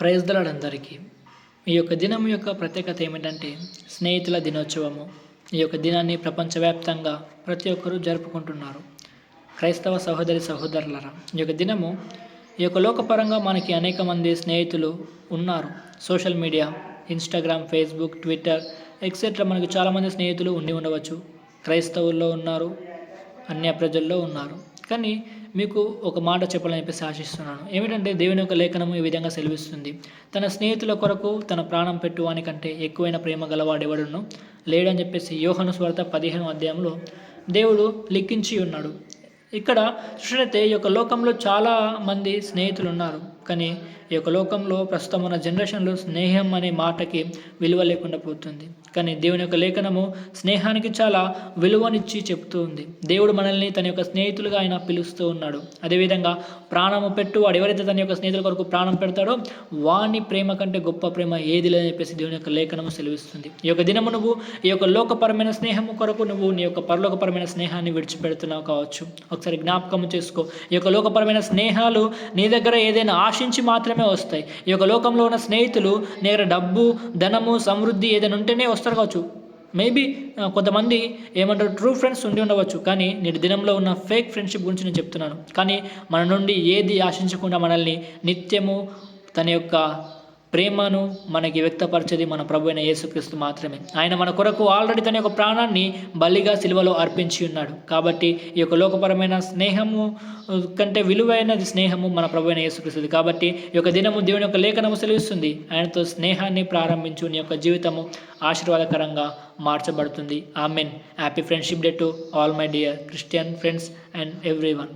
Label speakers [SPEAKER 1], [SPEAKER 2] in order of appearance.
[SPEAKER 1] Praise ఈ యొక్క దినం యొక్క ప్రత్యేకత ఏమిటంటే స్నేహితుల దినోత్సవము. ఈ యొక్క దినాన్ని ప్రపంచవ్యాప్తంగా ప్రతి ఒక్కరూ జరుపుకుంటున్నారు. క్రైస్తవ సహోదరి సహోదరులరా ఈ యొక్క దినము ఈ యొక్క లోకపరంగా మనకి అనేక మంది స్నేహితులు ఉన్నారు. Social media Instagram Facebook Twitter etcetera మనకి చాలామంది స్నేహితులు ఉండి ఉండవచ్చు. క్రైస్తవుల్లో ఉన్నారు అన్య ప్రజల్లో ఉన్నారు. కానీ మీకు ఒక మాట చెప్పాలని చెప్పేసి ఆశిస్తున్నాను. ఏమిటంటే దేవుని యొక్క లేఖనము ఈ విధంగా సెలవిస్తుంది. తన స్నేహితుల కొరకు తన ప్రాణం పెట్టువానికంటే ఎక్కువైన ప్రేమ గలవాడెవడును లేడని చెప్పేసి యోహను స్వార్థ పదిహేను అధ్యాయంలో దేవుడు లిఖించి ఉన్నాడు. ఇక్కడ చూసినట్టే ఈ యొక్క లోకంలో చాలా మంది స్నేహితులు ఉన్నారు కానీ ఈ యొక్క లోకంలో ప్రస్తుతం ఉన్న జనరేషన్లో స్నేహం అనే మాటకి విలువ లేకుండా పోతుంది. కానీ దేవుని యొక్క లేఖనము స్నేహానికి చాలా విలువనిచ్చి చెప్తూ ఉంది. దేవుడు మనల్ని తన యొక్క స్నేహితులుగా ఆయన పిలుస్తూ ఉన్నాడు. అదేవిధంగా ప్రాణము పెట్టు వాడు ఎవరైతే తన యొక్క స్నేహితుల కొరకు ప్రాణం పెడతాడో వాని ప్రేమ కంటే గొప్ప ప్రేమ ఏది లేదని చెప్పేసి దేవుని యొక్క లేఖనము సెలవిస్తుంది. ఈ యొక్క దినము నువ్వు ఈ యొక్క లోకపరమైన స్నేహము కొరకు నువ్వు నీ యొక్క పరలోకపరమైన స్నేహాన్ని విడిచిపెడుతున్నావు కావచ్చు. ఒకసారి జ్ఞాపకం చేసుకో. ఈ యొక్క లోకపరమైన స్నేహాలు నీ దగ్గర ఏదైనా ఆశించి మాత్రమే వస్తాయి. ఈ యొక్క లోకంలో ఉన్న స్నేహితులు నీ దగ్గర డబ్బు ధనము సమృద్ధి ఏదైనా ఉంటేనే వస్తారు కావచ్చు. మేబీ కొంతమంది ఏమంటారు ట్రూ ఫ్రెండ్స్ ఉండి ఉండవచ్చు. కానీ నేటి దినంలో ఉన్న ఫేక్ ఫ్రెండ్షిప్ గురించి నేను చెప్తున్నాను. కానీ మన నుండి ఏది ఆశించకుండా మనల్ని నిత్యము తన యొక్క ప్రేమను మనకి వ్యక్తపరచేది మన ప్రభు అయిన యేసుక్రీస్తు మాత్రమే. ఆయన మన కొరకు ఆల్రెడీ తన యొక్క ప్రాణాన్ని బలిగా సిలువలో అర్పించి ఉన్నాడు. కాబట్టి ఈ యొక్క లోకపరమైన స్నేహము కంటే విలువైనది స్నేహము మన ప్రభు అయిన యేసుక్రీస్తుది. కాబట్టి ఈ యొక్క దినము దేవుని యొక్క లేఖనము సెలవిస్తుంది. ఆయనతో స్నేహాన్ని ప్రారంభించు నీ యొక్క జీవితము ఆశీర్వాదకరంగా మార్చబడుతుంది. Amen. Happy friendship day to all my dear Christian friends and everyone